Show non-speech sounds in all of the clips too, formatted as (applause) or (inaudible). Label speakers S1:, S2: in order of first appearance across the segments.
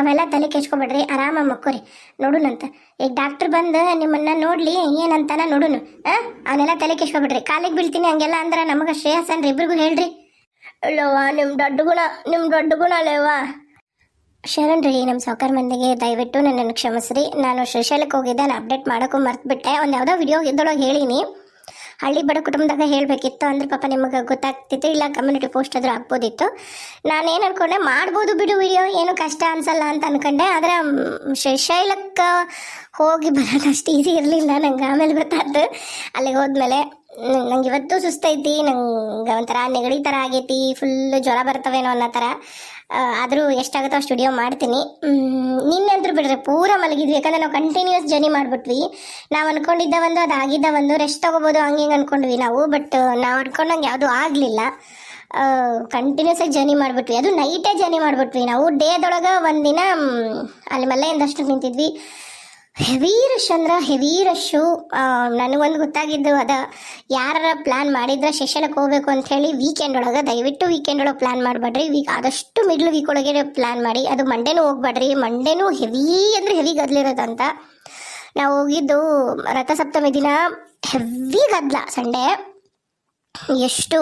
S1: ಅವೆಲ್ಲ ತಲೆ ಕೆಚ್ಕೊಬೇಡ್ರಿ ಆರಾಮ ಮಕ್ಕೋರಿ. ನೋಡುನಂತ. ಈಗ ಡಾಕ್ಟರ್ ಬಂದು ನಿಮ್ಮನ್ನ ನೋಡ್ಲಿ ಏನಂತಾನ ನೋಡುನು. ಹಾ? ಅವನ್ನೆಲ್ಲ ತಲೆ ಕೆಚ್ಕೊಬೇಡ್ರಿ ಕಾಲಿಗೆ ಬೀಳ್ತೀನಿ ಹಂಗೆಲ್ಲ ಅಂದ್ರೆ ನಮಗೆ ಶ್ರೇಯಸ್ ಅಂದ್ರೆ ಇಬ್ರಿಗೂ ಹೇಳ್ರಿ. ಅಲ್ಲವ್ವ ನಿಮ್ಮ ದೊಡ್ಡ ಗುಣ ನಿಮ್ಮ ದೊಡ್ಡ ಗುಣ ಅಲ್ಲವ್ವ. ಶರಣ್ ರೀ ನಮ್ಮ ಸೌಕರ್ ಮಂದಿಗೆ ದಯವಿಟ್ಟು ನನ್ನನ್ನು ಕ್ಷಮಿಸ್ರಿ. ನಾನು ಶ್ರೀಶೈಲಕ್ಕೆ ಹೋಗಿದ್ದೆ ನಾನು ಅಪ್ಡೇಟ್ ಮಾಡೋಕ್ಕೂ ಮರ್ತು ಬಿಟ್ಟೆ ಒಂದು ಯಾವುದೋ ವಿಡಿಯೋ ಇದ್ದೊಳಗೆ ಹೇಳೀನಿ. ಹಳ್ಳಿ ಬಡ ಕುಟುಂಬದಾಗ ಹೇಳಬೇಕಿತ್ತು ಅಂದ್ರೆ ಪಾಪ ನಿಮಗೆ ಗೊತ್ತಾಗ್ತಿತ್ತು, ಇಲ್ಲ ಕಮ್ಯುನಿಟಿ ಪೋಸ್ಟ್ ಆದರೂ ಹಾಕ್ಬೋದಿತ್ತು ನಾನೇನು ಅನ್ಕೊಂಡೆ, ಮಾಡ್ಬೋದು ಬಿಡು ವಿಡಿಯೋ, ಏನು ಕಷ್ಟ ಅನ್ಸಲ್ಲ ಅಂತ ಅನ್ಕೊಂಡೆ, ಆದರೆ ಶೈಲಕ್ಕೆ ಹೋಗಿ ಬರೋದು ಅಷ್ಟು ಈಸಿ ಇರಲಿಲ್ಲ ನಂಗೆ. ಆಮೇಲೆ ಗೊತ್ತಾಯ್ತು, ಅಲ್ಲಿಗೆ ಹೋದ್ಮೇಲೆ ನಂಗೆ ಇವತ್ತು ಸುಸ್ತೈತಿ ನಂಗೆ ಒಂಥರ ನೆಗಡಿ ಥರ ಆಗೈತಿ ಫುಲ್ ಜ್ವರ ಬರ್ತವೇನೋ ಅನ್ನೋ ಥರ ಆದರೂ ಎಷ್ಟಾಗುತ್ತೋ ಅಷ್ಟು ವಿಡಿಯೋ ಮಾಡ್ತೀನಿ. ನಿನ್ನೆ ಅಂತೂ ಬಿಡ್ರಿ, ಪೂರ ಮಲಗಿದ್ವಿ. ಯಾಕಂದ್ರೆ ನಾವು ಕಂಟಿನ್ಯೂಸ್ ಜರ್ನಿ ಮಾಡಿಬಿಟ್ವಿ. ನಾವು ಅನ್ಕೊಂಡಿದ್ದ ಒಂದು, ಅದು ಆಗಿದ್ದ ಒಂದು ರೆಸ್ಟ್ ತಗೋಬೋದು, ಹಂಗೆ ಹಿಂಗೆ ಅನ್ಕೊಂಡ್ವಿ ನಾವು ಬಟ್ ನಾವು ಅನ್ಕೊಂಡಂಗೆ ಯಾವುದೂ ಆಗಲಿಲ್ಲ. ಕಂಟಿನ್ಯೂಸ್ ಆಗಿ ಜರ್ನಿ ಮಾಡಿಬಿಟ್ವಿ. ಅದು ನೈಟೇ ಜರ್ನಿ ಮಾಡಿಬಿಟ್ವಿ ನಾವು. ಡೇದೊಳಗೆ ಒಂದಿನ ದಿನ ಅಲ್ಲಿ ಮಲ್ಲೆಯಿಂದಷ್ಟು ನಿಂತಿದ್ವಿ. ಹೆವಿ ರಶ್ ಅಂದ್ರೆ ಹೆವಿ ನನಗೊಂದು ಗೊತ್ತಾಗಿದ್ದು ಅದ ಯಾರ ಪ್ಲ್ಯಾನ್ ಮಾಡಿದ್ರೆ ಶಿಕ್ಷಣಕ್ಕೆ ಹೋಗ್ಬೇಕು ಅಂತ ಹೇಳಿ ವೀಕೆಂಡ್ ಒಳಗೆ, ದಯವಿಟ್ಟು ವೀಕೆಂಡ್ ಒಳಗೆ ಪ್ಲ್ಯಾನ್ ಮಾಡಬೇಡ್ರಿ. ವೀಕ್ ಆದಷ್ಟು ಮಿಡ್ಲ್ ವೀಕ್ ಒಳಗೆ ಪ್ಲ್ಯಾನ್ ಮಾಡಿ, ಅದು ಮಂಡೇನೂ ಹೋಗ್ಬೇಡ್ರಿ. ಮಂಡೇನೂ ಹೆವಿ ಅಂದರೆ ಹೆವಿ ಗದ್ಲಿರೋದಂತ ನಾವು ಹೋಗಿದ್ದು ರಥಸಪ್ತಮಿ ದಿನ ಹೆವಿ ಗದ್ಲ ಸಂಡೇ. ಎಷ್ಟು,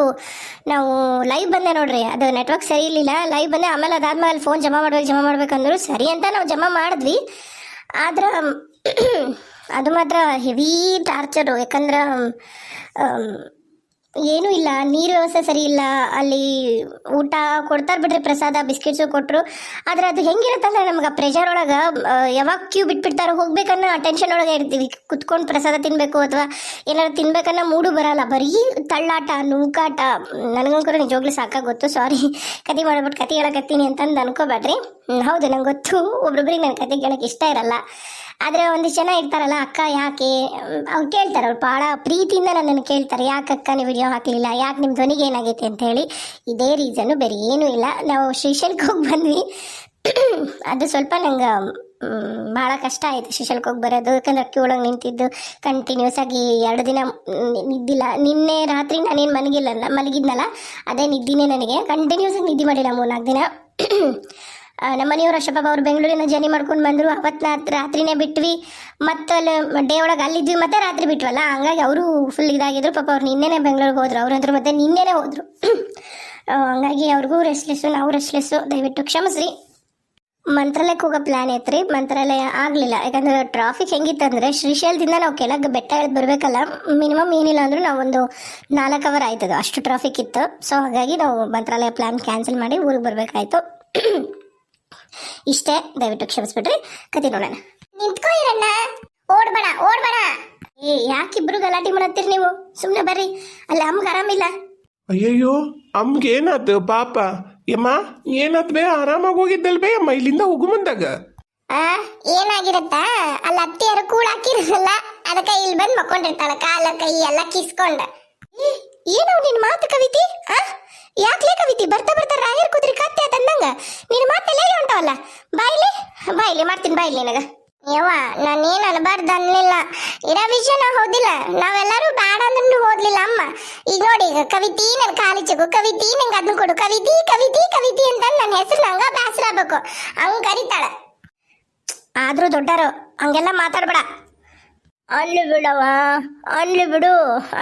S1: ನಾವು ಲೈವ್ ಬಂದೆ ನೋಡ್ರಿ, ಅದು ನೆಟ್ವರ್ಕ್ ಸರಿ ಇರಲಿಲ್ಲ. ಲೈವ್ ಬಂದೆ, ಆಮೇಲೆ ಅದಾದ್ಮೇಲೆ ಫೋನ್ ಜಮಾ ಮಾಡ್ಬೇಕು, ಜಮಾ ಮಾಡ್ಬೇಕಂದ್ರು ಸರಿ ಅಂತ ನಾವು ಜಮಾ ಮಾಡಿದ್ವಿ. ಆದ್ರೆ ಅದು ಮಾತ್ರ ಹೆವಿ ಟಾರ್ಚರು ಯಾಕಂದ್ರೆ ಏನೂ ಇಲ್ಲ, ನೀರು ವ್ಯವಸ್ಥೆ ಸರಿ ಇಲ್ಲ, ಅಲ್ಲಿ ಊಟ ಕೊಡ್ತಾರೆ ಬಿಡ್ರಿ ಪ್ರಸಾದ, ಬಿಸ್ಕೆಟ್ಸು ಕೊಟ್ಟರು ಆದ್ರೆ ಅದು ಹೆಂಗಿರುತ್ತಂದ್ರೆ ನಮ್ಗೆ ಪ್ರೆಷರ್ ಒಳಗೆ ಯಾವಾಗ ಕ್ಯೂ ಬಿಟ್ಬಿಡ್ತಾರೋ ಹೋಗ್ಬೇಕನ್ನೋ ಟೆನ್ಷನ್ ಒಳಗೆ ಇರ್ತೀವಿ. ಕುತ್ಕೊಂಡು ಪ್ರಸಾದ ತಿನ್ನಬೇಕು ಅಥವಾ ಏನಾದ್ರು ತಿನ್ಬೇಕನ್ನೋ ಮೂಡು ಬರಲ್ಲ. ಬರೀ ತಳ್ಳಾಟ, ನೂಕಾಟ, ನನಗಂಕರ ನಿಜವಾಗ್ಲೂ ಸಾಕಾಗಿ ಗೊತ್ತು. ಸಾರಿ ಕತೆ ಮಾಡ್ಬಿಟ್ಟು ಕತೆ ಹೇಳಕತ್ತೀನಿ ಅಂತಂದು ಅನ್ಕೋಬೇಡ್ರಿ ಹೌದು, ನಂಗೆ ಗೊತ್ತು. ಒಬ್ರೊಬ್ರಿಗೆ ನನ್ನ ಕತೆ ಕೇಳಕ್ಕೆ ಇಷ್ಟ ಇರಲ್ಲ. ಆದರೆ ಒಂದಿಷ್ಟು ಜನ ಇರ್ತಾರಲ್ಲ, ಅಕ್ಕ ಯಾಕೆ? ಅವ್ರು ಕೇಳ್ತಾರೆ, ಅವ್ರು ಭಾಳ ಪ್ರೀತಿಯಿಂದ ನನ್ನನ್ನು ಕೇಳ್ತಾರೆ, ಯಾಕೆ ಅಕ್ಕ ನೀವು ವಿಡಿಯೋ ಹಾಕಲಿಲ್ಲ, ಯಾಕೆ ನಿಮ್ಮ ಧ್ವನಿಗೆ ಏನಾಗೈತೆ ಅಂತ ಹೇಳಿ. ಇದೇ ರೀಸನ್ನು ಬೇರೆ ಏನೂ ಇಲ್ಲ. ನಾವು ಶ್ರೀಶಲ್ಕ್ ಹೋಗಿ ಬಂದ್ವಿ. ಅದು ಸ್ವಲ್ಪ ನಂಗೆ ಭಾಳ ಕಷ್ಟ ಆಯಿತು ಶ್ರೀಶೈಲಕ್ಕೆ ಹೋಗಿ ಬರೋದು. ಯಾಕಂದ್ರೆ ಅಕ್ಕಿ ಒಳಗೆ ನಿಂತಿದ್ದು ಕಂಟಿನ್ಯೂಸ್ ಆಗಿ ಎರಡು ದಿನ ನಿದ್ದಿಲ್ಲ. ನಿನ್ನೆ ರಾತ್ರಿ ನಾನೇನು ಮಲಗಿಲ್ಲ ಮಲಗಿದ್ನಲ್ಲ, ಅದೇ ನಿದ್ದಿನೇ ನನಗೆ. ಕಂಟಿನ್ಯೂಸ್ ಆಗಿ ನಿದ್ದೆ ಮಾಡಿಲ್ಲ ಮೂರ್ನಾಲ್ಕು ದಿನ. ನಮ್ಮ ಮನೆಯವ್ರು ಅಷ್ಟಪ್ಪ ಅವ್ರು ಬೆಂಗಳೂರಿನ ಜರ್ನಿ ಮಾಡ್ಕೊಂಡು ಬಂದರು. ಅವತ್ತು ರಾತ್- ರಾತ್ರಿನೇ ಬಿಟ್ವಿ. ಮತ್ತೆ ಅಲ್ಲಿ ಡೇ ಒಳಗೆ ಅಲ್ಲಿದ್ವಿ. ಮತ್ತೆ ರಾತ್ರಿ ಬಿಟ್ವಲ್ಲ? ಹಂಗಾಗಿ ಅವರು ಫುಲ್ ಇದಾಗಿದ್ರು. ಪಾಪ ಅವ್ರು ನಿನ್ನೆನೇ ಬೆಂಗಳೂರಿಗೆ ಹೋದ್ರು. ಅವ್ರಂದ್ರು ಮತ್ತೆ ನಿನ್ನೆನೇ ಹೋದರು. (clears throat) ಹಂಗಾಗಿ ಅವ್ರಿಗೂ ರೆಸ್ಟ್ಲೆಸ್ಸು ನಾವು ರೆಸ್ಟ್ಲೆಸ್ಸು ದಯವಿಟ್ಟು ಕ್ಷಮಿಸ್ರಿ. ಮಂತ್ರಾಲಯಕ್ಕೆ ಹೋಗೋ ಪ್ಲ್ಯಾನ್ ರೀ ಮಂತ್ರಾಲಯ ಆಗಲಿಲ್ಲ. ಯಾಕಂದ್ರೆ ಟ್ರಾಫಿಕ್ ಹೆಂಗಿತ್ತಂದ್ರೆ ಶ್ರೀಶೈಲದಿಂದ ನಾವು ಕೆಳಗೆ ಬೆಟ್ಟ ಇಳಿದು ಬರಬೇಕಲ್ಲ ಮಿನಿಮಮ್ ಏನಿಲ್ಲ ಅಂದರೂ ನಾವೊಂದು ನಾಲ್ಕು ಅವರ್ ಆಯ್ತದ. ಅಷ್ಟು ಟ್ರಾಫಿಕ್ ಇತ್ತು. ಸೊ ಹಾಗಾಗಿ ನಾವು ಮಂತ್ರಾಲಯ ಪ್ಲ್ಯಾನ್ ಕ್ಯಾನ್ಸಲ್ ಮಾಡಿ ಊರಿಗೆ ಬರಬೇಕಾಯ್ತು. (clears throat) ಇಷ್ಟೇ ದಯವಿಟ್ಟು ಕ್ಷಮಿಸ್ಬಿಡ್ರಿ. ಕತೆ ನೋಡೋಣ. ನಿಂತ್ಕೋ ಇರಣ್ಣ ಓಡ್ಬೇಡ ಓಡ್ಬೇಡ. ಏ ಯಾಕಿಬ್ರು ಗಲಾಟೆ ಮಾಡತ್ತೀರಿ ನೀವು? ಸುಮ್ಮನೆ ಬರ್ರಿ. ಅಲ್ಲಿ ಅಮ್ಗೆ ಆರಾಮಿಲ್ಲ.
S2: ಅಯ್ಯಯ್ಯೋ ಅಮ್ಗೆ ಏನಾತು ಪಾಪ? ಯಮ್ಮ ಏನಾತ್ ಬೇ? ಆರಾಮಾಗಿ ಹೋಗಿದ್ದಲ್ ಬೇ ಅಮ್ಮ ಇಲ್ಲಿಂದ ಹೋಗು ಮುಂದಾಗ?
S1: ಆ ಏನಾಗಿರುತ್ತಾ? ಅಲ್ಲಿ ಅತ್ತಿಯರು ಕೂಡ ಹಾಕಿರಲ್ಲ ಅದಕ್ಕೆ ಇಲ್ಲಿ ಬಂದು ಮಕ್ಕೊಂಡಿರ್ತಾಳ ಕಾಲ ಕೈ ಎಲ್ಲ ಕಿಸ್ಕೊಂಡ. ಏನೋ ನಿನ್ ಮಾತು ಕವಿತಿ? ಆ? ಯಾಕ್ಲೇ ಕವಿತಿ ಬರ್ತಾ ಬರ್ತಾ ರಾಯರ್ ಕುದ್ರಿ ಕತ್ತೆ ತಂದಂಗ. ನಿನ್ನ ಮಾತೆಲ್ಲ ಹೇಳಿ ಹೊಂಟವಲ್ಲ ಬಾಯ್ಲಿ? ಬಾಯ್ಲಿ, ಮಾಡ್ತೀನಿ ಬಾಯ್ಲಿ ನಿನಗ. ಯವ್ವ, ನಾನೇನು ಅನ್ಬಾರ್ದು ಅನ್ಲಿಲ್ಲ. ಇರೋ ವಿಷಯ ನಾ ಹೋದಿಲ್ಲ. ನಾವೆಲ್ಲರೂ ಬೇಡ ಅಂದ್ರೂ ಹೋದ್ಲಿಲ್ಲ ಅಮ್ಮ. ಈಗ ನೋಡಿ, ಈಗ ಕವಿತಿ, ನನ್ ಕಾಲಿಚಗು ಕವಿತಿ, ನಂಗೆ ಅದನ್ನ ಕೊಡು. ಕವಿತಿ ಕವಿತಿ ಕವಿತಿ ಅಂತ ನನ್ನ ಹೆಸರು ನಂಗ ಬೇಸರ ಆಗ್ಬೇಕು ಹಂಗ್ ಕರಿತಾಳ. ಆದ್ರೂ ದೊಡ್ಡರು, ಹಂಗೆಲ್ಲ ಮಾತಾಡ್ಬೇಡ. ಅಲ್ಲಿ ಬಿಡವ ಅಲ್ಲಿ ಬಿಡು.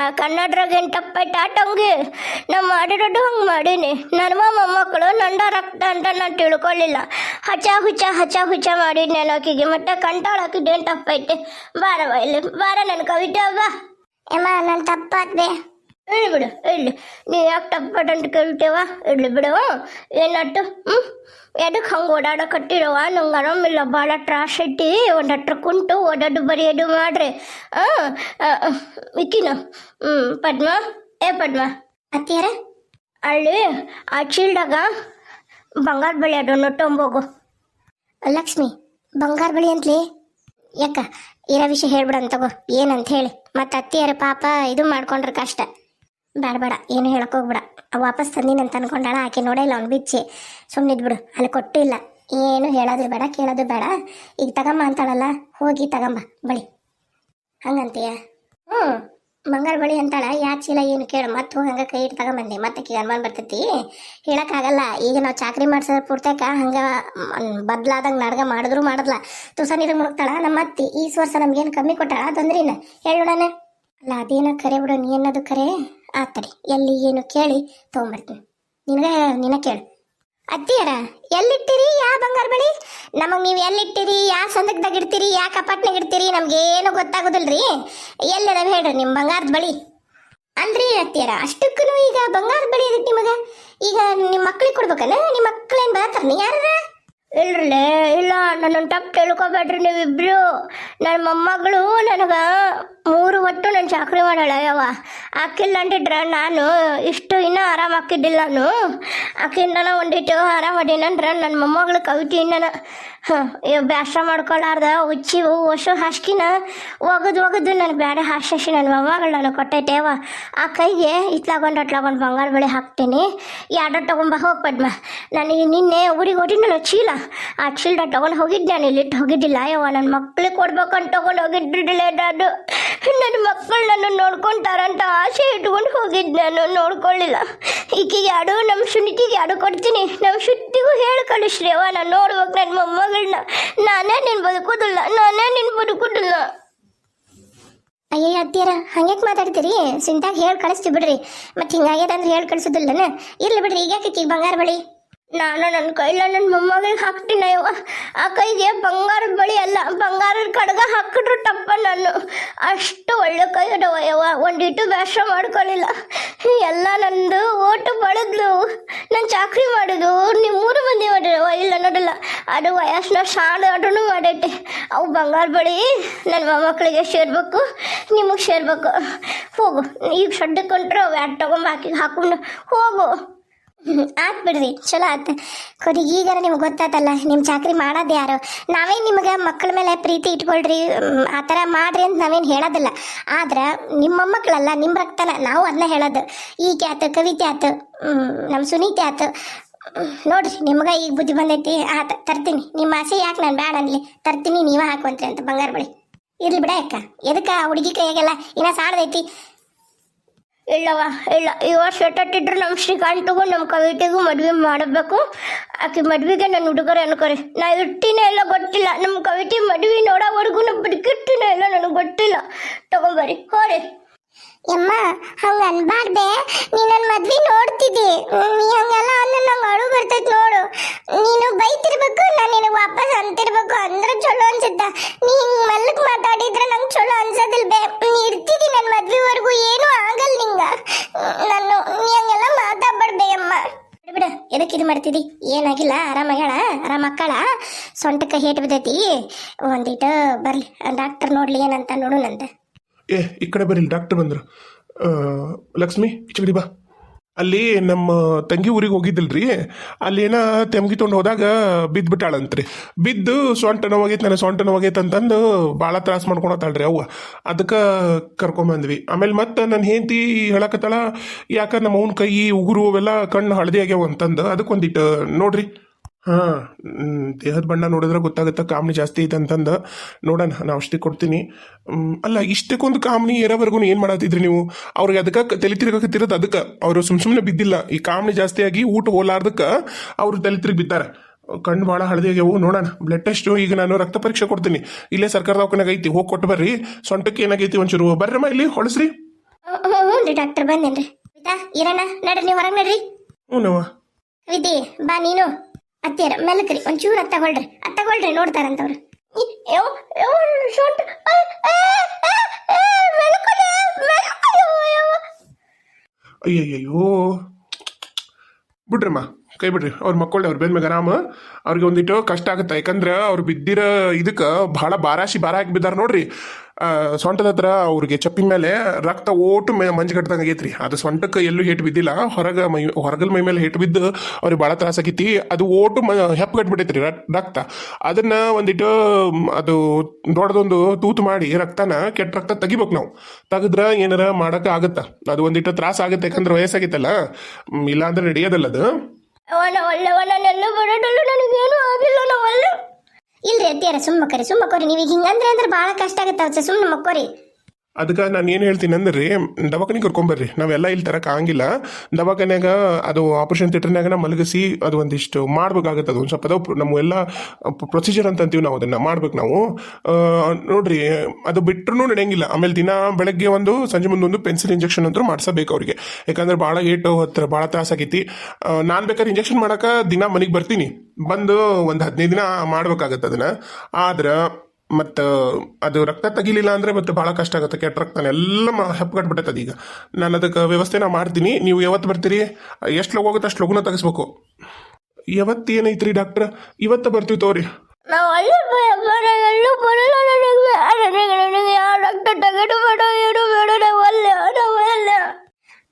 S1: ಆ ಕನ್ನಡರಾಗ ಏನು ತಪ್ಪೈತೆ ಆಟಂಗೆ ನಮ್ಮ ಮಾಡಿರೋದು ಹಂಗೆ ಮಾಡೀನಿ. ನನ್ನ ಮೊಮ್ಮಕ್ಕಳು ನಂಡ ರಕ್ತ ಅಂತ ನಾನು ತಿಳ್ಕೊಳ್ಳಿಲ್ಲ ಹಚ ಹುಚ್ಚ ಹಚ ಹುಚ್ಚ ಮಾಡಿದ್ನೆ ಆಕಿಗೆ ಮತ್ತೆ ಕಂಟಾಳ ಹಾಕಿದ್ದೇನು ತಪ್ಪೈತೆ ಬಾರವ ಇಲ್ಲಿ. ಬಾರ ನನ್ನ ಕವಿತೆ ಬಾ ಏಮ ನಾನು ತಪ್ಪಾದ್ದೆ ಇಲ್ಲಿ ಬಿಡು ಹೇಳಿ ನೀ ಯಾಕೆ ತಪ್ಪದಂತ ಕೇಳ್ತೇವ ಇಲ್ಲಿ ಬಿಡವ ಏನಟ್ಟು? ಹ್ಞೂ ಎದಕ್ಕೆ ಹಂಗೆ ಓಡಾಡಕಟ್ಟಿರವ ನಂಗೆ ಆರಾಮಿಲ್ಲ ಭಾಳ ತ್ರಾಸ ಐತಿ. ಒಂದು ಹತ್ರ ಕುಂಟು ಓಡಾಡು ಬರೆಯೋದು ಮಾಡ್ರಿ. ಹಾಂ ವಿಕಿನ. ಹ್ಞೂ ಪದ್ಮ. ಏ ಪದ್ಮ. ಅತ್ತಿಯರ? ಅಲ್ಲಿ ಆ ಚೀಲ್ದಾಗ ಬಂಗಾರ ಬಳಿ ಅದನ್ನು ತೊಂಬೋಗು ಲಕ್ಷ್ಮಿ ಬಂಗಾರ ಬಳಿ ಅಂತಲೇ? ಯಾಕ? ಇರೋ ವಿಷಯ ಹೇಳ್ಬಿಡಂತಗೋ ಏನಂತ ಹೇಳಿ. ಮತ್ತೆ ಅತ್ತಿಯರ ಪಾಪ ಇದು ಮಾಡ್ಕೊಂಡ್ರೆ ಕಷ್ಟ ಬೇಡ ಬೇಡ ಏನು ಹೇಳಕ್ ಹೋಗ್ಬೇಡ. ವಾಪಸ್ ತಂದಿನಂತ ಅನ್ಕೊಂಡಾಳ ಆಕೆ ನೋಡೇ ನೋಡಿಲ್ಲ ಅವ್ನು ಬಿಚ್ಚಿ. ಸುಮ್ಮನಿದ್ಬಿಡು ಅಲ್ಲಿ ಕೊಟ್ಟಿಲ್ಲ. ಏನು ಹೇಳೋದು ಬೇಡ, ಕೇಳೋದು ಬೇಡ. ಈಗ ತಗಮ್ಮ ಅಂತಾಳಲ್ಲ, ಹೋಗಿ ತಗಂಬ, ಬಳಿ. ಹಂಗಂತೀಯ? ಹ್ಞೂ ಬಂಗಾರ ಬಳಿ ಅಂತಾಳ, ಯಾ ಚೀಲ ಏನು ಕೇಳು, ಮತ್ತೆ ಹೋಗಿ ಹಂಗೆ ಕೈ ಇಟ್ಟು ತಗೊಂಬಂದೆ. ಮತ್ತೆ ಆಕಿಗೆ ಅನುಮಾನ ಬರ್ತೈತಿ? ಹೇಳೋಕ್ಕಾಗಲ್ಲ, ಈಗ ನಾವು ಚಾಕ್ರಿ ಮಾಡ್ಸೋದ್ರ ಪೂರ್ತಕ ಹಂಗೆ ಬದಲಾದಂಗೆ ನಾಡಗ ಮಾಡಿದ್ರು ಮಾಡದ್ಲ ತುಸ ನೀರು ಮುಳುಗ್ತಾಳ, ನಮ್ಮ ಅತ್ತಿ ಈ ವರ್ಷ ನಮ್ಗೇನು ಕಮ್ಮಿ ಕೊಟ್ಟಾಳ, ತೊಂದ್ರಿನ? ಹೇಳೋಣ ಅಲ್ಲ, ಅದೇನೋ ಕರೆ ಬಿಡು, ನೀ ಅನ್ನೋದು ಕರೆ? ಆತಡಿ ಎಲ್ಲಿ ಏನು ಕೇಳಿ ತೊಗೊಂಬರ್ತೀನಿ. ನಿನಗೆ ನಿನ ಕೇಳು. ಅತ್ತಿಯರ, ಎಲ್ಲಿಟ್ಟಿರಿ ಯಾ ಬಂಗಾರ ಬಳಿ? ನಮಗೆ ನೀವು ಎಲ್ಲಿಟ್ಟಿರಿ, ಯಾ ಸಂದಕ್ದಾಗ ಇಡ್ತೀರಿ, ಯಾ ಕಪಾಟ್ನಾಗ ಇಡ್ತೀರಿ, ನಮ್ಗೇನು ಗೊತ್ತಾಗೋದಿಲ್ರಿ? ಎಲ್ಲಿದಾವೆ ಹೇಳ್ರಿ ನಿಮ್ಮ ಬಂಗಾರದ ಬಳಿ? ಅಂದ್ರಿ ಅತ್ತಿಯರ ಅಷ್ಟಕ್ಕೂ ಈಗ ಬಂಗಾರದ ಬಳಿ ಅದಕ್ಕೆ ನಿಮಗೆ? ಈಗ ನಿಮ್ಮ ಮಕ್ಳಿಗೆ ಕೊಡ್ಬೇಕಲ್ಲ ನಿಮ್ಮ ಮಕ್ಳೇನು ಬರತ್ತಾರ? ನೀ ಯಾರ ಇಲ್ರಲ್ಲೇ ಇಲ್ಲ ನನ್ನ ತಪ್ಪು ತಿಳ್ಕೊಬೇಡ್ರಿ ನೀವಿಬ್ರು. ನನ್ನ ಮೊಮ್ಮಗಳು ನನಗೆ ಮೂರು ಹೊತ್ತು ನಾನು ಚಾಕ್ರಿ ಮಾಡಾಳ ಯಾವ ಆಕಿಲ್ಲ ಅಂದಿದ್ರೆ ನಾನು ಇಷ್ಟು ಇನ್ನೂ ಆರಾಮ ಹಾಕಿದ್ದಿಲ್ಲ ನಾನು. ಆಕಿಂದನ ಒಂದಿಟ್ಟು ಆರಾಮ ಅದೇನಂದ್ರ ನನ್ನ ಮೊಮ್ಮಗಳು ಕವಿತೆಯಿಂದನ ಬ್ಯಾಸ ಮಾಡ್ಕೊಳಾರ್ದ. ಉಚ್ಚಿ ಹೊಸು ಹಾಸ್ಕಿನ ಒಗದು ಒಗದು ನಾನು ಬೇಡ ಹಾಸಿ ನನ್ನ ಮೊಮ್ಮಗಳು ನನಗೆ ಕೊಟ್ಟೈತೇವ ಆ ಕೈಗೆ ಇತ್ಲಾಗೊಂಡು ಅಟ್ಲಾಗೊಂಡು ಬಂಗಾರ ಬೆಳೆ ಹಾಕ್ತೀನಿ. ಎರಡು ತಗೊಂಬ ಹೋಗಿ ನನಗೆ ನಿನ್ನೆ ಊರಿಗೆ ಹೊಟ್ಟಿನಲ್ಲ ಚೀಲ. ಆ ಚೀಲ ತಗೊಂಡು ಹೋಗಿದ್ದೆ ನಾನು? ಇಲ್ಲಿಟ್ಟು ಹೋಗಿದ್ದಿಲ್ಲ. ಯವ್ವ ನನ್ನ ಮಕ್ಳಿಗೆ ಕೊಡ್ಬೇಕಂತ ತೊಗೊಂಡು ಹೋಗಿದ್ದಿಲ್ಲ ನಾನು. ನನ್ನ ಮಕ್ಕಳು ನನ್ನ ನೋಡ್ಕೊಂತಾರಂತ ಆಸೆ ಇಟ್ಕೊಂಡು ಹೋಗಿದ್ದೆ. ನಾನು ನೋಡ್ಕೊಳ್ಳಿಲ್ಲ. ಈಕಿಗೆ ಯಾಡು ನಮ್ಮ ಸುನಿತಿಗೆ ಯಾಡು ಕೊಡ್ತೀನಿ. ನಮ್ಮ ಸುತ್ತಿಗೂ ಹೇಳಿ ಕಳಿಸ್ರಿ. ಅವ್ವ, ನಾನು ನೋಡ್ಬೇಕು ನನ್ನ ಮೊಮ್ಮಗಳನ್ನ ನಾನೇ ನಿನ್ನ ಬದುಕೋದಿಲ್ಲ. ನಾನೇ ನಿನ್ನ ಬದುಕೋದಿಲ್ಲ. ಅಯ್ಯ ಅತ್ತಿಯರ, ಹಂಗ್ಯಾಕೆ ಮಾತಾಡ್ತೀರಿ? ಸಿಂತಾಗ ಹೇಳಿ ಕಳಿಸ್ತೀವಿ ಬಿಡ್ರಿ. ಮತ್ತೆ ಹಿಂಗಾಗ್ಯದ ಅಂದ್ರೆ ಹೇಳಿ ಕಳಿಸೋದಿಲ್ಲನ? ಇರ್ಲಿ ಬಿಡ್ರಿ, ಈಗ ಬಂಗಾರ ಬಳಿ. ನಾನು ನನ್ನ ಕೈಲ ನನ್ನ ಮೊಮ್ಮಗಳಿಗೆ ಹಾಕ್ತೀನಿ ಅಯ್ಯೋ ಆ ಕೈಗೆ ಬಂಗಾರ ಬಳಿ ಅಲ್ಲ ಬಂಗಾರದ ಕಡಗ ಹಾಕಿದ್ರು ತಪ್ಪ ನಾನು. ಅಷ್ಟು ಒಳ್ಳೆ ಕೈ ಅಯ್ಯವ ಒಂದಿಟ್ಟು ಬೇಸ ಮಾಡ್ಕೊಳ್ಳಿಲ್ಲ ಎಲ್ಲ ನಂದು ಓಟು ಬಳದ್ಲು. ನಾನು ಚಾಕ್ರಿ ಮಾಡೋದು ನಿಮ್ಮೂರು ಮೂರು ಮಂದಿ ಮಾಡಿರವ ಇಲ್ಲ ನೋಡಲ್ಲ. ಅದು ವಯಸ್ಸಿನ ಶಾಲೆ ಆಟನು ಮಾಡೈತೆ. ಅವು ಬಂಗಾರ ಬಳಿ ನನ್ನ ಮೊಮ್ಮಕ್ಕಳಿಗೆ ಸೇರ್ಬೇಕು, ನಿಮಗೆ ಸೇರ್ಬೇಕು. ಹೋಗು. ಈಗ ಸದ್ಯಕ್ಕೆ ಕೊಂಡ್ರೆ ಅವು ತಗೊಂಬ ಹಾಕಿ ಹಾಕೊಂಡು ಹೋಗು. ಆತ್ ಬಿಡ್ರಿ, ಚಲೋ ಆತ್. ಕೊನೆಗೆ ಈಗಾರ ನಿಮ್ಗೆ ಗೊತ್ತಾತಲ್ಲ ನಿಮ್ಮ ಚಾಕ್ರಿ ಮಾಡೋದು ಯಾರು? ನಾವೇನು ನಿಮಗೆ ಮಕ್ಕಳ ಮೇಲೆ ಪ್ರೀತಿ ಇಟ್ಕೊಳ್ರಿ ಆ ಥರ ಮಾಡ್ರಿ ಅಂತ ನಾವೇನು ಹೇಳೋದಿಲ್ಲ. ಆದ್ರೆ, ನಿಮ್ಮ ಮೊಮ್ಮಕ್ಕಳಲ್ಲ ನಿಮ್ಮ ರಕ್ತನ ನಾವು ಅದನ್ನ ಹೇಳೋದು. ಈಕೆ ಆತು ಕವಿತೆ ಆತು ನಮ್ಮ ಸುನೀತೆ ಆತು ನೋಡ್ರಿ, ನಿಮ್ಗೆ ಈಗ ಬುದ್ಧಿ ಬಂದೈತಿ, ಆತ, ತರ್ತೀನಿ. ನಿಮ್ಮ ಆಸೆ ಯಾಕೆ ನಾನು ಬೇಡ ಅನ್ಲಿ? ತರ್ತೀನಿ, ನೀವೇ ಹಾಕುವಂತ್ರಿ ಅಂತ ಬಂಗಾರ ಬಳಿ. ಇರ್ಲಿ ಬಿಡ ಅಕ್ಕ. ಎದಕ್ಕೆ ಹುಡುಗಿ ಕೈಯಾಗೆಲ್ಲ, ಇನ್ನ ಸಾಣದೈತಿ ಇಲ್ಲವ, ಇಲ್ಲ ಈ ವರ್ಷ ಎಟ್ಟಿದ್ರು ನಮ್ಮ ಶ್ರೀಕಾಂತಿಗೂ ನಮ್ಮ ಕವಿತೆಗೂ ಮದುವೆ ಮಾಡಬೇಕು. ಆಕೆ ಮದುವೆಗೆ ನನ್ನ ಹುಡುಗರು ಅನ್ಕೋರಿ. ನಾ ಇಟ್ಟಿನ ಎಲ್ಲ ಗೊತ್ತಿಲ್ಲ. ನಮ್ಮ ಕವಿತೆ ಮದುವೆ ನೋಡೋವರೆಗೂ ನಮ್ಮ ಬಿಡ್ಕಿಟ್ಟಿನ ಎಲ್ಲ ನನಗೆ ಗೊತ್ತಿಲ್ಲ. ತಗೊಂಬರಿ, ಹೋರಿ. ಯಮ್ಮ, ಹಂಗ ಅನ್ಬಾರ್ದೆ. ನೀ ನನ್ನ ಮದ್ವೆ ನೋಡ್ತಿದ್ದಿ ಹಂಗೆಲ್ಲ ಅಂದ್ರೆ ನಂಗೆ ಅಳು ಬರ್ತೈತಿ ನೋಡು ನೀನು ಬೈತಿರ್ಬೇಕು ನಾನು ನಿನಗೆ ವಾಪಸ್ ಅಂತಿರ್ಬೇಕು ಅಂದ್ರೆ ಚಲೋ ಅನ್ಸುತ್ತ ನೀ ಹಿಂಗ್ ಮಲ್ಲಕ್ ಮಾತಾಡಿದ್ರೆ ನಂಗೆ ಚಲೋ ಅನ್ಸೋದಿಲ್ಲ ಬೇ ನೀ ಇರ್ತಿದ್ದಿ ನನ್ನ ಮದ್ವೆವರೆಗೂ ಏನೂ ಆಗಲ್ಲ ನಿಂಗ ನಾನು ನೀ ಹಂಗೆಲ್ಲ ಮಾತಾಡ್ಬಾರ್ದೆ ಅಮ್ಮ ಬಿಡ ಎದಕ್ಕೆ ಇದು ಮಾಡ್ತಿದ್ದಿ ಏನಾಗಿಲ್ಲ ಆರಾಮಾಗ್ಯಾಳ ಆರಾಮ ಅಕ್ಕಳ ಸೊಂಟಕ್ಕೆ ಹೇಟ್ ಬಿದ್ದೈತಿ. ಒಂದಿಟ್ಟು ಬರ್ಲಿ ಡಾಕ್ಟರ್ ನೋಡ್ಲಿ ಏನಂತ ನೋಡುನಂತ
S2: ಏ, ಈ ಕಡೆ ಬರ್ಲಿ ಡಾಕ್ಟರ್ ಬಂದ್ರು. ಲಕ್ಷ್ಮಿ ಚಿಗಡಿ ಬಾ. ಅಲ್ಲಿ ನಮ್ಮ ತಂಗಿ ಊರಿಗೆ ಹೋಗಿದ್ದಿಲ್ರಿ. ಅಲ್ಲಿ ಏನ ತೆಮ್ಗಿ ತೊಗೊಂಡು ಹೋದಾಗ ಬಿದ್ದು ಬಿಟ್ಟಾಳಂತ್ರಿ. ಬಿದ್ದು ಸೊಂಟ ನೋವಾಗೈತೆ ನನ್ನ ಸೊಂಟ ನೋವಾಗೈತೆ ಅಂತಂದು ಭಾಳ ತ್ರಾಸ ಮಾಡ್ಕೊಳತ್ತಾಳ್ರಿ ಅವ್ವ. ಅದಕ್ಕೆ ಕರ್ಕೊಂಬಂದ್ವಿ ಆಮೇಲೆ ಮತ್ತೆ ನನ್ನ ಹೆಂಡತಿ ಹೇಳಕತ್ತಳ, ಯಾಕ ನಮ್ಮ ಅವ್ನ ಕೈ, ಉಗುರು ಅವೆಲ್ಲ ಕಣ್ಣು ಹಳದಿ ಆಗ್ಯಾವ ಅಂತಂದು. ಅದಕ್ಕೊಂದಿಟ್ಟು ನೋಡ್ರಿ. ಹಾಂ ದೇಹದ ಬಣ್ಣ ನೋಡಿದ್ರೆ ಗೊತ್ತಾಗುತ್ತೆ ಕಾಮಣಿ ಜಾಸ್ತಿ ಐತೆ ಅಂತಂದು. ನೋಡೋಣ ನಾ ಔಷಧಿ ಕೊಡ್ತೀನಿ. ಅಲ್ಲ ಇಷ್ಟಕ್ಕೊಂದು ಕಾಮಣಿ ಏರೋವರೆಗೂ ಏನು ಮಾಡತ್ತಿದ್ರಿ ನೀವು? ಅವ್ರಿಗೆ ಅದಕ್ಕೆ ತಲೆ ತಿರುಗತ್ತಿರೋದು ಅದಕ್ಕೆ. ಅವರು ಸುಮ್ ಸುಮ್ಮನೆ ಬಿದ್ದಿಲ್ಲ. ಈ ಕಾಮಣಿ ಜಾಸ್ತಿ ಆಗಿ ಊಟ ಹೋಲಾರ್ದಕ್ಕೆ ಅವರು ತಲೆ ತಿರುಗಿ ಬಿದ್ದಾರೆ. ಕಣ್ಣು ಭಾಳ ಹಳದಿ ಆಗ್ಯಾವು ನೋಡೋಣ. ಬ್ಲಡ್ ಟೆಸ್ಟ್ ಈಗ ನಾನು ರಕ್ತ ಪರೀಕ್ಷೆ ಕೊಡ್ತೀನಿ. ಇಲ್ಲೇ ಸರ್ಕಾರದ ದವಾಖಾನೆಗೆ ಐತಿ ಹೋಗಿ ಕೊಟ್ಟು ಬರ್ರಿ. ಸೊಂಟಕ್ಕೆ ಏನಾಗೈತಿ ಒಂಚೂರು ಬರ್ರಮ್ಮ ಇಲ್ಲಿ ಹೊಳಸ್ರಿ.
S1: ಹ್ಞೂ ಡಾಕ್ಟರ್ ಬಂದೇನ್ರಿ. ಇರೋಣ ನಡ್ರಿ ನೀವು ಹೊರಗೆ ನಡ್ರಿ.
S2: ಹ್ಞೂ
S1: ವಿಧಿ ಬಾ ನೀನು. ಅತ್ತಿಯರ ಮೆಲಕ್ರಿ, ಒಂಚೂರು ಅತ್ತ ತಗೊಳ್ರಿ ಅತ್ತ ತಗೊಳ್ರಿ ನೋಡ್ತಾರಂತವ್ರು.
S2: ಅಯ್ಯಯ್ಯೋ ಬಿಡ್ರಮ್ಮ, ಕೈ ಬಿಡ್ರಿ, ಅವ್ರ ಮಕ್ಕಳು ಅವ್ರ ಮ್ಯಾಗ ಆರಾಮ. ಅವ್ರಿಗೆ ಒಂದಿಟ್ಟು ಕಷ್ಟ ಆಗುತ್ತೆ, ಯಾಕಂದ್ರೆ ಅವ್ರು ಬಿದ್ದಿರೋ ಇದಕ್ಕೆ ಭಾಳ ಬಾರಾಶಿ ಬಾರ ಹಾಕಿ ಬಿದ್ದಾರ ನೋಡ್ರಿ. ಸೊಂಟದ ಹತ್ರ ಅವ್ರಿಗೆ ಚಪ್ಪಿನ ಮೇಲೆ ರಕ್ತ ಓಟು ಮೇ ಮಂಜು ಕಟ್ಟದಂಗೆ ಆಗೈತ್ರಿ ಅದು ಸೊಂಟಕ್ಕೆ ಎಲ್ಲೂ ಹೇಟ್ ಬಿದ್ದಿಲ್ಲ ಹೊರಗೆ ಮೈ ಹೊರಗಲ್ ಮೈ ಮೇಲೆ ಹೇಟ್ ಬಿದ್ದು ಅವ್ರಿಗೆ ಭಾಳ ತ್ರಾಸ ಆಗೈತಿ ಅದು ಓಟು ಮ ಹೆಪ್ಪ ಕಟ್ಬಿಟ್ಟೈತ್ರಿ ರ- ರಕ್ತ ಅದನ್ನ ಒಂದಿಟ್ಟು ಅದು ದೊಡ್ಡದೊಂದು ತೂತು ಮಾಡಿ ರಕ್ತನ ಕೆಟ್ಟ ರಕ್ತ ತೆಗಿಬೇಕು ನಾವು ತೆಗೆದ್ರ ಏನಾರ ಮಾಡಕ್ಕೆ ಆಗುತ್ತಾ ಅದು ಒಂದಿಟ್ಟು ತ್ರಾಸ ಆಗುತ್ತೆ ಯಾಕಂದ್ರೆ ವಯಸ್ಸಾಗಿತ್ತಲ್ಲ ಇಲ್ಲಾಂದ್ರೆ ನಡೆಯೋದಲ್ಲ ಅದು
S1: ಅವನ ಒಳ್ಳೆ ಒಳ್ಳೆವ ಬರೋದಲ್ಲ ನನಗೇನು ಆಗಿಲ್ಲ ನಾವು ಇಲ್ರಿ ಅತ್ತಿಯರ ಸುಮ್ಮ ಕರಿ ಸುಮ್ಮ ಕೊರಿ. ನೀವು ಹಿಂಗಂದ್ರೆ ಅಂದ್ರೆ ಭಾಳ ಕಷ್ಟ ಆಗತ್ತೆ ಸುಮ್ಮನೆ ಮಕ್ಕೋರಿ.
S2: ಅದಕ್ಕೆ ನಾನು ಏನು ಹೇಳ್ತೀನಿ ಅಂದ್ರೆ ದವಾಖಾನೆ ಕರ್ಕೊಂಬರ್ರಿ ನಾವೆಲ್ಲ ಇಲ್ಲಿ ತರಕ್ಕೆ ಆಗಂಗಿಲ್ಲ. ದವಾಖಾನ್ಯಾಗ ಅದು ಆಪರೇಷನ್ ಥಿಯೇಟರ್ನಾಗ ಮಲಗಿಸಿ ಅದು ಒಂದಿಷ್ಟು ಮಾಡ್ಬೇಕಾಗತ್ತೆ ಅದು. ಒಂದು ಸ್ವಲ್ಪ ಅದಾವ ನಮ್ಮ ಎಲ್ಲ ಪ್ರೊಸೀಜರ್ ಅಂತ ಅಂತೀವಿ ನಾವು ಅದನ್ನು. ಮಾಡ್ಬೇಕು ನಾವು. ನೋಡ್ರಿ, ಅದು ಬಿಟ್ಟರು ನಡೆಯಂಗಿಲ್ಲ. ಆಮೇಲೆ ದಿನ ಬೆಳಗ್ಗೆ ಒಂದು, ಸಂಜೆ ಮುಂದೆ ಒಂದು ಪೆನ್ಸಿಲ್ ಇಂಜೆಕ್ಷನ್ ಅಂತೂ ಮಾಡಿಸಬೇಕು ಅವರಿಗೆ. ಯಾಕಂದ್ರೆ ಭಾಳ ಏಟು, ಹತ್ರ ಭಾಳ ತ್ರಾಸ ಆಗೈತಿ. ನಾನು ಬೇಕಾದ್ರೆ ಇಂಜೆಕ್ಷನ್ ಮಾಡೋಕೆ ದಿನ ಮನೆಗೆ ಬರ್ತೀನಿ. ಬಂದು ಒಂದು ಹದಿನೈದು ದಿನ ಮಾಡ್ಬೇಕಾಗತ್ತೆ ಅದನ್ನ. ಆದ್ರೆ ಮತ್ತು ಅದು ರಕ್ತ ತೆಗಿಲಿಲ್ಲ ಅಂದರೆ ಮತ್ತೆ ಭಾಳ ಕಷ್ಟ ಆಗುತ್ತೆ. ಕೆಟ್ಟ ರಕ್ತನ ಎಲ್ಲ ಹೆಪ್ಪಗಟ್ಬಿಟ್ಟೈತೆ ಅದೀಗ. ನಾನು ಅದಕ್ಕೆ ವ್ಯವಸ್ಥೆ ನಾ ಮಾಡ್ತೀನಿ. ನೀವು ಯಾವತ್ತು ಬರ್ತೀರಿ? ಎಷ್ಟು ಲಗು ಹೋಗುತ್ತೆ ಅಷ್ಟು ಲಗುನ ತೆಗಿಸ್ಬೇಕು. ಯಾವತ್ತು ಏನೈತ್ರಿ ಡಾಕ್ಟ್ರ್? ಇವತ್ತು ಬರ್ತೀವಿ ತೋರಿ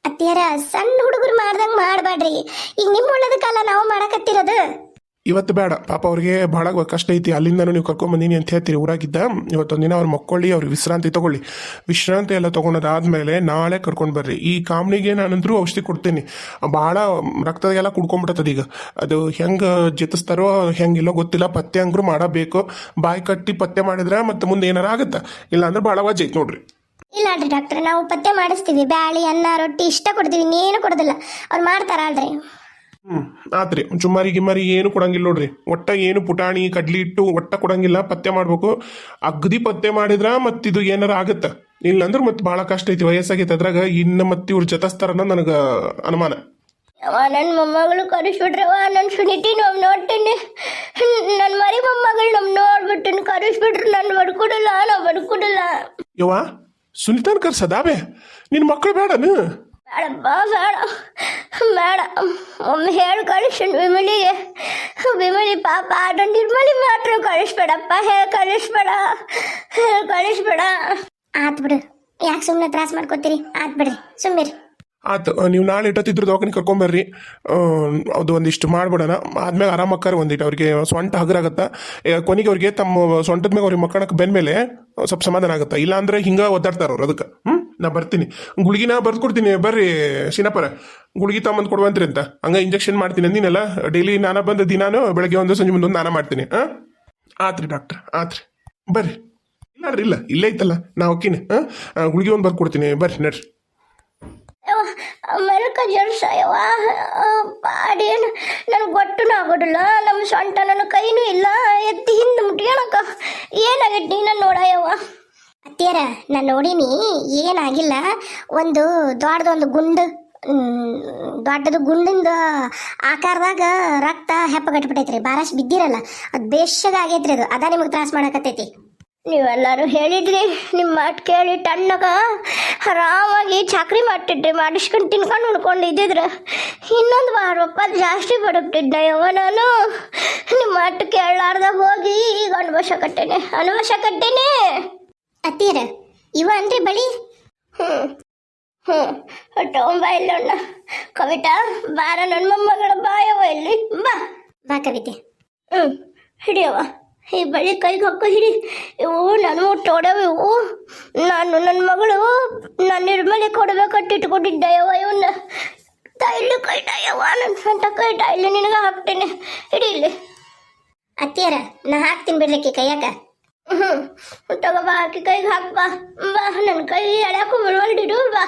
S1: ಅತ್ತಿಯರ ಸಣ್ಣ ಹುಡುಗರು ಮಾಡ್ದಂಗೆ ಮಾಡಬೇಡ್ರಿ ಈಗ ನಿಮ್ಮ ಒಳ್ಳೇದಕ್ಕಲ್ಲ ನಾವು ಮಾಡಕತ್ತಿರೋದು.
S2: ಇವತ್ತು ಬೇಡ. ಪಾಪ ಅವ್ರಿಗೆ ಭಾಳ ಕಷ್ಟ ಐತಿ. ಅಲ್ಲಿಂದನೂ ನೀವು ಕರ್ಕೊಂಬಂದಿನಿ ಅಂತ ಹೇಳ್ತೀರಿ. ಊರಾಗಿದ್ದ ಇವತ್ತೊಂದಿನ ಅವ್ರು ಮಕ್ಕೊಳ್ಳಿ, ಅವ್ರಿಗೆ ವಿಶ್ರಾಂತಿ ತಗೊಳ್ಳಿ. ವಿಶ್ರಾಂತಿ ಎಲ್ಲ ತೊಗೊಂಡದಾದ್ಮೇಲೆ ನಾಳೆ ಕರ್ಕೊಂಡು ಬರ್ರಿ. ಈ ಕಾಮ್ನಿಗೆ ನಾನಂದ್ರೂ ಔಷಧಿ ಕೊಡ್ತೀನಿ. ಭಾಳ ರಕ್ತದಾಗೆಲ್ಲ ಕುಡ್ಕೊಂಡ್ಬಿಡ್ತದೆ ಈಗ. ಅದು ಹೆಂಗೆ ಜತಿಸ್ತಾರೋ ಹೆಂಗಿಲ್ಲೋ ಗೊತ್ತಿಲ್ಲ. ಪತ್ತೆ ಅಂಗ್ರು ಮಾಡಬೇಕು. ಬಾಯಿ ಕಟ್ಟಿ ಪತ್ತೆ ಮಾಡಿದ್ರೆ ಮತ್ತೆ ಮುಂದೆ ಏನಾರ ಆಗುತ್ತಾ? ಇಲ್ಲಾಂದ್ರೆ ಭಾಳ ವಾಜ್ ನೋಡ್ರಿ.
S1: ಇಲ್ಲ ಅಲ್ರಿ ಡಾಕ್ಟರ್, ನಾವು ಪತ್ತೆ ಮಾಡಿಸ್ತೀವಿ. ಬ್ಯಾಳಿ, ಅನ್ನ, ರೊಟ್ಟಿ ಇಷ್ಟ ಕೊಡ್ತೀವಿ. ಇನ್ನೇನು ಕೊಡೋದಿಲ್ಲ. ಅವ್ರು ಮಾಡ್ತಾರ ಅಲ್ರಿ
S2: ಹ್ಞೂ ಆತ್ರಿ ಚುಮ್ಮಾರಿ ಗಿಮ್ಮಾರಿ ಏನು ಕೊಡಂಗಿಲ್ಲ ನೋಡ್ರಿ. ಒಟ್ಟ ಏನು ಪುಟಾಣಿ ಕಡ್ಲಿ ಇಟ್ಟು ಒಟ್ಟ ಕೊಡಂಗಿಲ್ಲ ಪತ್ತೆ ಮಾಡ್ಬೇಕು. ಅಗ್ದಿ ಪತ್ತೆ ಮಾಡಿದ್ರ ಮತ್ತಿದು ಏನಾರ ಆಗತ್ತ. ಇಲ್ಲಂದ್ರೆ ಮತ್ತೆ ಭಾಳ ಕಷ್ಟ ಐತಿ ವಯಸ್ಸಾಗೈತೆ ಅದ್ರಾಗ ಇನ್ನು ಮತ್ತೆ ಇವ್ರು ಜತಸ್ತಾರನ್ನ ನನಗೆ ಅನುಮಾನ.
S1: ಅವ ನನ್ನ ಮೊಮ್ಮಗಳು ಕರೆಸ್ಬಿಟ್ರವ ನನ್ನ ಸುನಿತಿ ನಾವು ನೋಡ್ತೀನಿ. ನನ್ನ ಮರಿ ಮೊಮ್ಮಗಳು ನಮ್ ನೋಡ್ಬಿಟ್ಟು ಕರೆಸ್ಬಿಟ್ರು ನಾನು ಬಡ್ಕೊಡಲ್ಲ ನಾವು ಬಡ್ಕೊಡಲ್ಲ.
S2: ಯವ್ವ ಸುನಿತಾನ್ ಕರ್ಸದಾವೆ? ನಿನ್ನ ಮಕ್ಕಳು ಬೇಡನು?
S1: ಬೇಡಪ್ಪ ಬೇಡ. ಬೇಡ. ಒಮ್ಮೆ ಹೇಳಿ ಕಳಿಸು ವಿಮಲಿಗೆ. ವಿಮಲಿ ಪಾಪ ಆಟ ನಿರ್ಮಲಿ ಮಾತ್ರ ಕಳಿಸ್ಬೇಡಪ್ಪ. ಹೇಳಿ, ಕಳಿಸ್ಬೇಡ. ಹೇಳಿ, ಕಳಿಸ್ಬೇಡ. ಆತ್ ಬಿಡು. ಯಾಕೆ ಸುಮ್ಮನೆ ತ್ರಾಸ ಮಾಡ್ಕೋತೀರಿ? ಆತ್ ಬಿಡ್ರಿ. ಸುಮ್ಮಿರಿ
S2: ಆತು, ನೀವು ನಾಳೆ ಇಟ್ಟತ್ತಿದ್ರು ದವಾಖಾನೆ ಕರ್ಕೊಂಬರ್ರಿ. ಅದು ಒಂದಿಷ್ಟು ಮಾಡ್ಬಿಡೋಣ. ಆದ್ಮೇಲೆ ಆರಾಮಕ್ಕಾರ ಒಂದಿಟ್ಟು ಅವ್ರಿಗೆ ಸೊಂಟ ಹಗರಾಗತ್ತೆ? ಕೊನೆಗೆ ಅವ್ರಿಗೆ ತಮ್ಮ ಸೊಂಟದ ಮೇಲೆ ಅವ್ರಿಗೆ ಮಕ್ಕಳಕ್ಕೆ ಬೆನ್ ಮೇಲೆ ಸ್ವಲ್ಪ ಸಮಾಧಾನ ಆಗುತ್ತೆ? ಇಲ್ಲಾಂದ್ರೆ ಹಿಂಗೆ ಒದ್ದಾಡ್ತಾರ ಅವ್ರು ಅದಕ್ಕೆ. ನಾ ಬರ್ತೀನಿ. ಗುಳಿಗಿನ ಬರ್ದು ಕೊಡ್ತೀನಿ ಬರ್ರಿ ಶಿನಪರ ಗುಳಿಗೆ ತಗೊಂಬಂದು ಕೊಡುವಂತ್ರಿ ಅಂತ. ಹಂಗೆ ಇಂಜೆಕ್ಷನ್ ಮಾಡ್ತೀನಿ ಅಂದಿನಲ್ಲ ಡೈಲಿ ನಾನ ಬಂದ ದಿನಾನು ಬೆಳಗ್ಗೆ ಒಂದು, ಸಂಜೆ ಮುಂದೊಂದು ನಾನ ಮಾಡ್ತೀನಿ. ಹಾಂ? ಆತ್ರಿ ಡಾಕ್ಟ್ರ್ ಆತ್ರಿ. ಬರ್ರಿ. ಇಲ್ಲ ಇಲ್ಲ. ಇಲ್ಲೇ ಐತಲ್ಲ, ನಾ ಹೋಗ್ತೀನಿ ಹಾಂ? ಗುಳಿಗೆ ಒಂದು ಬರ್ದು ಕೊಡ್ತೀನಿ ಬರ್ರಿ, ನಡ್ರಿ.
S1: ಮೆಲ್ಕ ಪಾಡೇನು ನನಗೆ ಆಗೋದಿಲ್ಲ. ನಮ್ಮ ಸೊಂಟ ನನ್ನ ಕೈನೂ ಇಲ್ಲ. ಎತ್ತಿ ಹಿಂದೆ ಮುಟ್ಕೊಳಕ ಏನಾಗೈತಿ ನೀನು ಅತ್ತಿಯರ ನಾನು ನೋಡೀನಿ, ಏನಾಗಿಲ್ಲ. ಒಂದು ದೊಡ್ಡದೊಂದು ಗುಂಡು ದೊಡ್ಡದು ಗುಂಡಿಂದ ಆಕಾರದಾಗ ರಕ್ತ ಹೆಪ್ಪಗಟ್ಬಿಟ್ಟೈತ್ರಿ ಬಾರಷ್ಟು ಬಿದ್ದಿರಲ್ಲ. ಅದು ಬೇಷಗ ಆಗೈತ್ರಿ ಅದು. ಅದ ನಿಮಗೆ ತ್ರಾಸ ಮಾಡಕತ್ತೈತಿ. ನೀವೆಲ್ಲರೂ ಹೇಳಿದ್ರಿ ನಿಮ್ಮ ಮಾತು ಕೇಳಿ ಟಣ್ಣಗ ಆರಾಮಾಗಿ ಚಾಕ್ರಿ ಮಾಡ್ತಿದ್ರಿ ಮಾಡಿಸ್ಕೊಂಡು ತಿನ್ಕೊಂಡು ಉಣ್ಕೊಂಡು ಇದ್ದಿದ್ರ ಇನ್ನೊಂದು ವಾರ ರೂಪಾಯಿ ಜಾಸ್ತಿ ಬಡಕ್ತಿದ್ದೆ ಯವ್ವ ನಾನು. ನಿಮ್ಮ ಮಾತು ಕೇಳಲಾರ್ದ ಹೋಗಿ ಈಗ ಅನುಭವಿಸಕತ್ತೇನೆ ಅನುಭವಿಸಕತ್ತೇನೆ ಅತ್ತೀರ, ಇವ ಅನ್ರಿ ಬಳಿ? ಹ್ಞೂ ಹ್ಞೂ ತಗೊಂಬ ಇಲ್ಲಣ್ಣ ಕವಿತಾ, ಬಾರ ನನ್ನ ಮೊಮ್ಮಗಳ ಬಾಯವ ಇಲ್ಲಿ. ಬಾ. ಬಾ ಕವಿತೆ. ಹ್ಞೂ ಹಿಡಿಯವ ಈ ಬಳಿ ಕೈಗೆ ಹಾಕೋ ಹಿಡಿ. ಇವು ನಾನು ಮುಟ್ಟೋಡವು ಇವು. ನಾನು ನನ್ನ ಮಗಳು. ನನ್ನ ನಿರ್ಮಲೆ ಕೊಡಬೇಕಂತ ಇಟ್ಕೊಂಡಿದ್ದೆ ಯವ ಇವನ್ನ. ತೈಲು ಕೈ ಯವ ನನ್ನ ಸ್ವಂತ ಕೈ ಇಲ್ಲಿ ನಿನಗೆ ಹಾಕ್ತೇನೆ. ಹಿಡಿ ಇಲ್ಲಿ. ಅತ್ತಿಯರ ನಾ ಹಾಕ್ತೀನಿ ಬಿಡ್ಲಿಕ್ಕೆ ಕೈಯಾಗ. ಹ್ಞೂ ತಗೋ ಬಾ ಆಕಿ ಕೈಗೆ ಹಾಕ್ ಬಾ ಬಾ ನನ್ನ ಕೈ ಎಳ್ಯಾಕು ಬಿಡುವಲ್ಡಿಡು ಬಾ